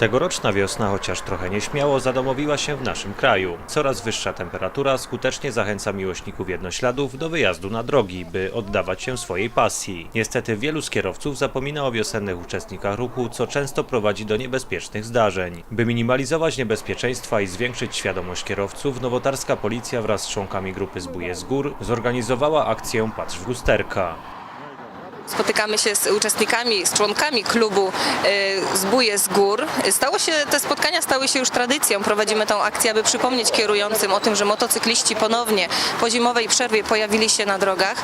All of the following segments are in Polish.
Tegoroczna wiosna, chociaż trochę nieśmiało, zadomowiła się w naszym kraju. Coraz wyższa temperatura skutecznie zachęca miłośników jednośladów do wyjazdu na drogi, by oddawać się swojej pasji. Niestety wielu z kierowców zapomina o wiosennych uczestnikach ruchu, co często prowadzi do niebezpiecznych zdarzeń. By minimalizować niebezpieczeństwa i zwiększyć świadomość kierowców, nowotarska policja wraz z członkami grupy Zbóje z Gór zorganizowała akcję Patrz w lusterka. Spotykamy się z uczestnikami, z członkami klubu y, Zbóje z Gór. Stało się, te spotkania stały się już tradycją. Prowadzimy tą akcję, aby przypomnieć kierującym o tym, że motocykliści ponownie po zimowej przerwie pojawili się na drogach.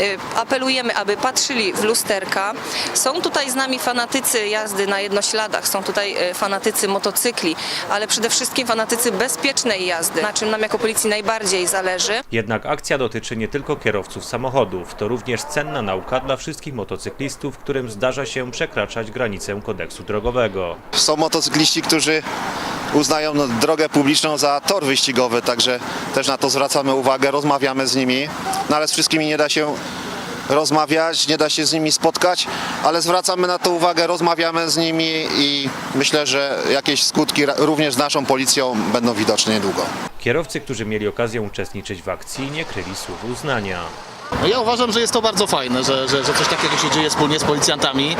Y, Apelujemy, aby patrzyli w lusterka. Są tutaj z nami fanatycy jazdy na jednośladach, są tutaj y, fanatycy motocykli, ale przede wszystkim fanatycy bezpiecznej jazdy, na czym nam jako policji najbardziej zależy. Jednak akcja dotyczy nie tylko kierowców samochodów, to również cenna nauka dla wszystkich motocyklistów, którym zdarza się przekraczać granicę kodeksu drogowego. Są motocykliści, którzy uznają no, drogę publiczną za tor wyścigowy, także też na to zwracamy uwagę, rozmawiamy z nimi, no ale z wszystkimi nie da się rozmawiać, nie da się z nimi spotkać, ale zwracamy na to uwagę, rozmawiamy z nimi i myślę, że jakieś skutki również z naszą policją będą widoczne niedługo. Kierowcy, którzy mieli okazję uczestniczyć w akcji, nie kryli słów uznania. No ja uważam, że jest to bardzo fajne, że, że, że coś takiego się dzieje wspólnie z policjantami.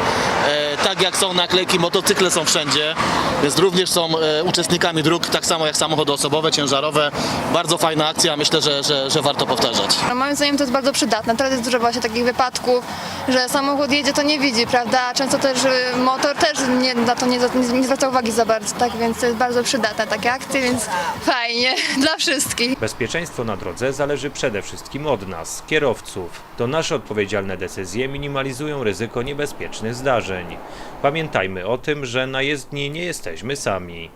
E, tak jak są naklejki, motocykle są wszędzie, więc również są e, uczestnikami dróg, tak samo jak samochody osobowe, ciężarowe. Bardzo fajna akcja, myślę, że, że, że warto powtarzać. No, moim zdaniem to jest bardzo przydatne. Teraz jest dużo właśnie takich wypadków, że samochód jedzie, to nie widzi, prawda? A często też y, motor też nie, na to nie, nie, nie zwraca uwagi za bardzo, tak? Więc to jest bardzo przydatne takie akcje, więc fajnie dla wszystkich. Bezpieczeństwo na drodze zależy przede wszystkim od nas, kierowców. To nasze odpowiedzialne decyzje minimalizują ryzyko niebezpiecznych zdarzeń. Pamiętajmy o tym, że na jezdni nie jesteśmy sami.